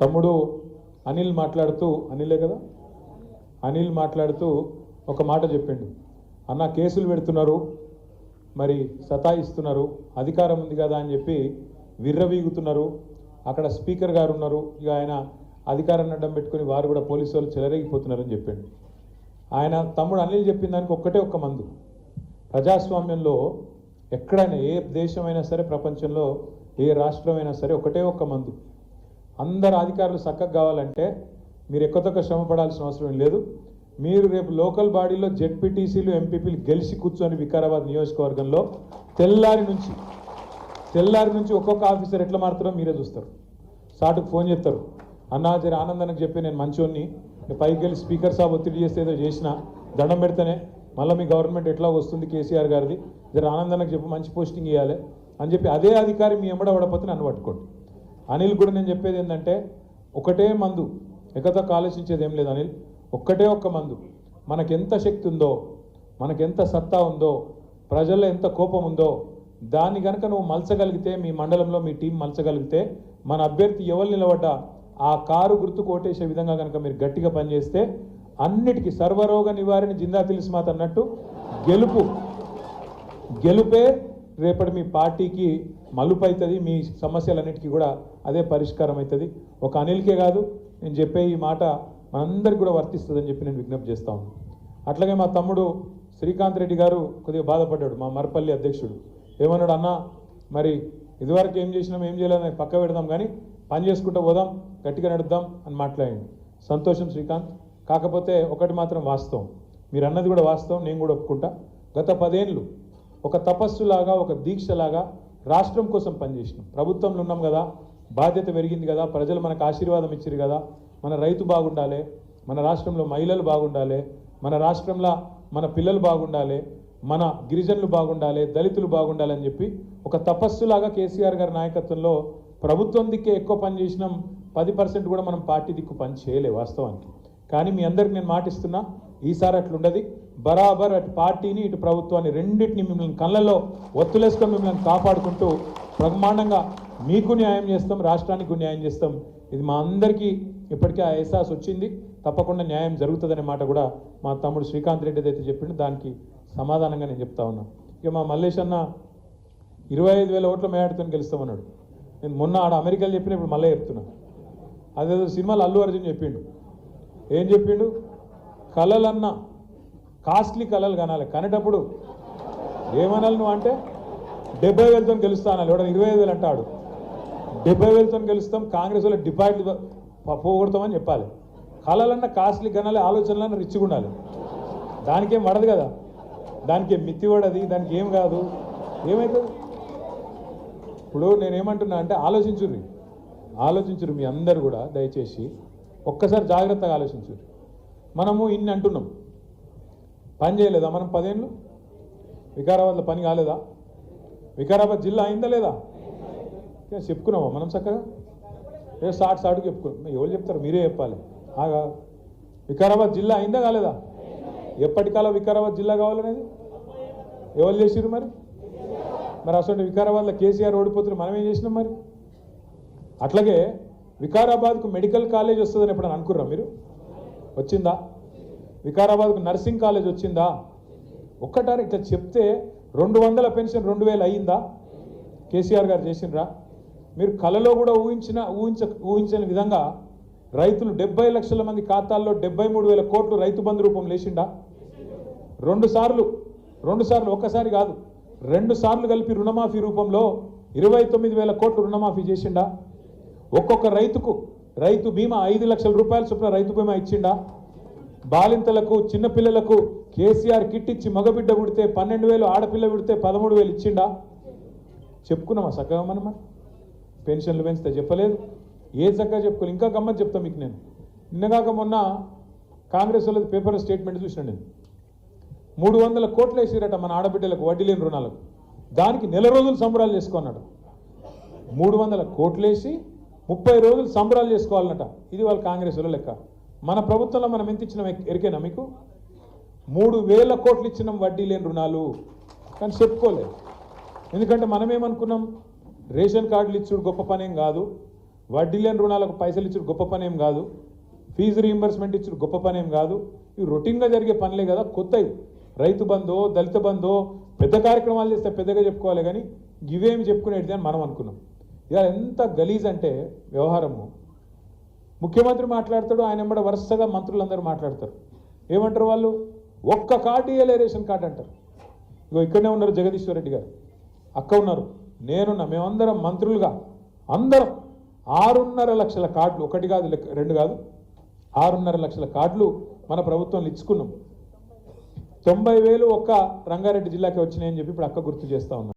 తమ్ముడు అనిల్ మాట్లాడుతూ అనిలే కదా? అనిల్ మాట్లాడుతూ ఒక మాట చెప్పిండు. అన్న కేసులు పెడుతున్నారు. మరి సతాయిస్తున్నారు. అధికారం ఉంది కదా అని చెప్పి విర్రవీగుతున్నారు. అక్కడ స్పీకర్ గారు ఉన్నారు ఇక ఆయన అధికారాన్ని అడ్డం పెట్టుకుని వారు కూడా పోలీసు వాళ్ళు చెలరేగిపోతున్నారని చెప్పిండు. ఆయన తమ్ముడు అనిల్ చెప్పిన దానికి ఒక్కటే ఒక్క మందు. ప్రజాస్వామ్యంలో ఎక్కడైనా ఏ దేశమైనా సరే ప్రపంచంలో ఏ రాష్ట్రమైనా సరే ఒకటే ఒక్క మందు. అందరు అధికారులు చక్కగా కావాలంటే మీరు ఎక్కువ శ్రమ పడాల్సిన అవసరం లేదు. మీరు రేపు లోకల్ బాడీలో జెడ్పీటీసీలు ఎంపీపీలు గెలిచి కూర్చొని వికారాబాద్ నియోజకవర్గంలో తెల్లారి నుంచి తెల్లారి నుంచి ఒక్కొక్క ఆఫీసర్ ఎట్లా మారుతారో మీరే చూస్తారు. సాటుకు ఫోన్ చేస్తారు. అన్నా జర ఆనందానికి చెప్పి నేను మంచోన్ని పైకి వెళ్ళి స్పీకర్ సాబ్ ఒత్తిడి చేస్తే ఏదో చేసిన దండం పెడితేనే మళ్ళీ మీ గవర్నమెంట్ ఎట్లా వస్తుంది కేసీఆర్ గారిది. జర ఆనందానికి చెప్పి మంచి పోస్టింగ్ ఇవ్వాలి అని చెప్పి అదే అధికారి మీ ఎంబడ పడపోతే నన్ను పట్టుకోండి. అనిల్ కూడా నేను చెప్పేది ఏంటంటే ఒకటే మందు ఎక్కతొక్క ఆలోచించేది ఏం లేదు అనిల్. ఒక్కటే ఒక్క మందు. మనకెంత శక్తి ఉందో మనకెంత సత్తా ఉందో ప్రజల్లో ఎంత కోపం ఉందో దాన్ని కనుక నువ్వు మలచగలిగితే మీ మండలంలో మీ టీం మలచగలిగితే మన అభ్యర్థి ఎవరు నిలబడ్డా ఆ కారు గుర్తు కోటేసే విధంగా కనుక మీరు గట్టిగా పనిచేస్తే అన్నిటికీ సర్వరోగ నివారణ జిందా తిలిస్మాత్ అన్నట్టు గెలుపు. గెలుపే రేపటి మీ పార్టీకి మలుపు అవుతుంది మీ సమస్యలన్నిటికీ కూడా అదే పరిష్కారం అవుతుంది. ఒక అనిల్కే కాదు నేను చెప్పే ఈ మాట మనందరికి కూడా వర్తిస్తుందని చెప్పి నేను విజ్ఞప్తి చేస్తాను అట్లాగే మా తమ్ముడు శ్రీకాంత్ రెడ్డి గారు కొద్దిగా బాధపడ్డాడు మా మరపల్లి అధ్యక్షుడు. ఏమన్నాడు అన్న మరి ఇదివరకు ఏం చేసినాం ఏం చేయలేదని పక్క పెడదాం కానీ పని చేసుకుంటూ పోదాం గట్టిగా నడుద్దాం అని మాట్లాడండి. సంతోషం శ్రీకాంత్. కాకపోతే ఒకటి మాత్రం వాస్తవం. మీరు అన్నది కూడా వాస్తవం నేను కూడా ఒప్పుకుంటా. గత పదేళ్ళు ఒక తపస్సులాగా ఒక దీక్షలాగా రాష్ట్రం కోసం పనిచేసినాం. ప్రభుత్వంలో ఉన్నాం కదా బాధ్యత పెరిగింది కదా ప్రజలు మనకు ఆశీర్వాదం ఇచ్చారు కదా మన రైతు బాగుండాలి మన రాష్ట్రంలో మహిళలు బాగుండాలి మన రాష్ట్రంలో మన పిల్లలు బాగుండాలి మన గిరిజనులు బాగుండాలి దళితులు బాగుండాలని చెప్పి ఒక తపస్సులాగా కేసీఆర్ గారి నాయకత్వంలో ప్రభుత్వం దిక్కే ఎక్కువ పని చేసినాం పది పర్సెంట్ కూడా మనం పార్టీ దిక్కు పని చేయలే వాస్తవానికి. కానీ మీ అందరికి నేను మాటిస్తున్నా ఈసారి అట్లుండదు. బరాబర్ అటు పార్టీని ఇటు ప్రభుత్వాన్ని రెండింటిని మిమ్మల్ని కళ్ళల్లో ఒత్తులేసుకొని మిమ్మల్ని కాపాడుకుంటూ బ్రహ్మాండంగా మీకు న్యాయం చేస్తాం రాష్ట్రానికి న్యాయం చేస్తాం. ఇది మా అందరికీ ఇప్పటికే ఆ ఎహసాస్ వచ్చింది. తప్పకుండా న్యాయం జరుగుతుందనే మాట కూడా మా తమ్ముడు శ్రీకాంత్ రెడ్డి ఏదైతే చెప్పిండు. దానికి సమాధానంగా నేను చెప్తా ఉన్నా. ఇక మా మల్లేష్ అన్న ఇరవై ఐదు వేల ఓట్ల మేడాడుతో గెలుస్తామన్నాడు. నేను మొన్న ఆడ అమెరికాలో చెప్పిన ఇప్పుడు మళ్ళీ చెప్తున్నా. అదేదో సినిమాలో అల్లు అర్జున్ చెప్పిండు. ఏం చెప్పిండు? కళలన్న కాస్ట్లీ కళలు కనాలి. కనేటప్పుడు ఏమనాలి నువ్వు అంటే డెబ్బై వేలతో గెలుస్తా అనాలి. ఎవడన్నా ఇరవై ఐదు వేలు అంటాడు. డెబ్బై వేలతో గెలుస్తాం కాంగ్రెస్ వాళ్ళు డిపాజిట్ పోగొడతామని చెప్పాలి. కళలన్న కాస్ట్లీ కనాలి ఆలోచనలన్న రిచ్గా ఉండాలి. దానికేం పడదు కదా. దానికి ఏం మిత్తి పడది దానికి ఏం కాదు. ఏమవుతుంది ఇప్పుడు నేనేమంటున్నా అంటే ఆలోచించుర్రి. ఆలోచించురు మీ అందరు కూడా దయచేసి. ఒక్కసారి జాగ్రత్తగా ఆలోచించుర్రి. మనము ఇన్ని అంటున్నాం. పని చేయలేదా మనం పదేళ్ళు? వికారాబాద్లో పని కాలేదా? వికారాబాద్ జిల్లా అయిందా లేదా? ఏ, చెప్పుకున్నామా మనం చక్కగా? ఏ సాటు సాటుకు చెప్పుకున్నాం. ఎవరు చెప్తారు? మీరే చెప్పాలి. ఆగా వికారాబాద్ జిల్లా అయిందా కాలేదా? ఎప్పటికాలో వికారాబాద్ జిల్లా కావాలనేది? ఎవరు చేసిర్రు మరి? మరి అసలు వికారాబాద్లో కేసీఆర్ ఓడిపోతున్న మనం ఏం చేసినాం మరి? అట్లాగే వికారాబాద్కు మెడికల్ కాలేజ్ వస్తుందని ఎప్పుడైనా అనుకుర్రా మీరు? వచ్చిందా? వికారాబాద్కు నర్సింగ్ కాలేజ్ వచ్చిందా? ఒక్కటారు ఇట్లా చెప్తే రెండు వందల పెన్షన్ రెండు వేలు అయ్యిందా కేసీఆర్ గారు చేసిండ్రా? మీరు కలలో కూడా ఊహించిన ఊహించ ఊహించని విధంగా రైతులు డెబ్బై లక్షల మంది ఖాతాల్లో డెబ్బై మూడు వేల కోట్లు రైతు బంధు రూపం లేచిండా రెండు సార్లు రెండు సార్లు ఒక్కసారి కాదు రెండు సార్లు కలిపి రుణమాఫీ రూపంలో ఇరవై తొమ్మిది వేల కోట్లు రుణమాఫీ చేసిండా? ఒక్కొక్క రైతుకు రైతు బీమా ఐదు లక్షల రూపాయల చొప్పున రైతు బీమా ఇచ్చిండా? బాలింతలకు చిన్నపిల్లలకు కేసీఆర్ కిట్ ఇచ్చి మగబిడ్డ పుడితే పన్నెండు వేలు ఆడపిల్ల పుడితే పదమూడు వేలు ఇచ్చిండా? చెప్పుకున్నామా చక్కగా మనం పెన్షన్లు పెంచితే చెప్పలేదు. ఏ చక్కగా చెప్పుకోలేదు ఇంకా గమ్మని చెప్తా మీకు నేను. నిన్నగాక మొన్న కాంగ్రెస్ వాళ్ళది పేపర్ స్టేట్మెంట్ చూసిన నేను. మూడు వందల కోట్లు వేసిరట మన ఆడబిడ్డలకు వడ్డీ లేని రుణాలకు. దానికి నెల రోజులు సంబరాలు చేసుకున్నాడు మూడు వందల కోట్లేసి ముప్పై రోజులు సంబరాలు చేసుకోవాలన్నట. ఇది వాళ్ళ కాంగ్రెస్ వాళ్ళ లెక్క. మన ప్రభుత్వంలో మనం ఎంత ఇచ్చినాం ఎరికేనా మీకు? మూడు వేల కోట్లు ఇచ్చినాం వడ్డీ లేని రుణాలు. కానీ చెప్పుకోలేదు ఎందుకంటే మనం ఏమనుకున్నాం రేషన్ కార్డులు ఇచ్చుడు గొప్ప పనేం కాదు. వడ్డీ లేని రుణాలకు పైసలు ఇచ్చుడు గొప్ప పనేం కాదు. ఫీజు రీయింబర్స్మెంట్ ఇచ్చుడు గొప్ప పనేం కాదు. ఇవి రొటీన్గా జరిగే పనులే కదా కొత్తవి. రైతు బంధో దళిత బంధో పెద్ద కార్యక్రమాలు చేస్తే పెద్దగా చెప్పుకోవాలి కానీ ఇవేమి చెప్పుకునేటిది అని మనం అనుకున్నాం ఇలా ఎంత గలీజ్ అంటే వ్యవహారము. ముఖ్యమంత్రి మాట్లాడతాడు ఆయన ఎంబడ వరుసగా మంత్రులందరూ మాట్లాడతారు. ఏమంటారు వాళ్ళు? ఒక్క కార్డు ఇయ్యలే రేషన్ కార్డు అంటారు. ఇగో ఇక్కడనే ఉన్నారు జగదీశ్వర్ రెడ్డి గారు. అక్క ఉన్నారు. నేనున్నా మేమందరం మంత్రులుగా అందరం ఆరున్నర లక్షల కార్డులు ఒకటి కాదు రెండు కాదు ఆరున్నర లక్షల కార్డులు మన ప్రభుత్వంలో ఇచ్చుకున్నాం. తొంభై వేలు ఒక్క రంగారెడ్డి జిల్లాకి వచ్చినాయని చెప్పి ఇప్పుడు అక్క గుర్తు చేస్తా ఉన్నాం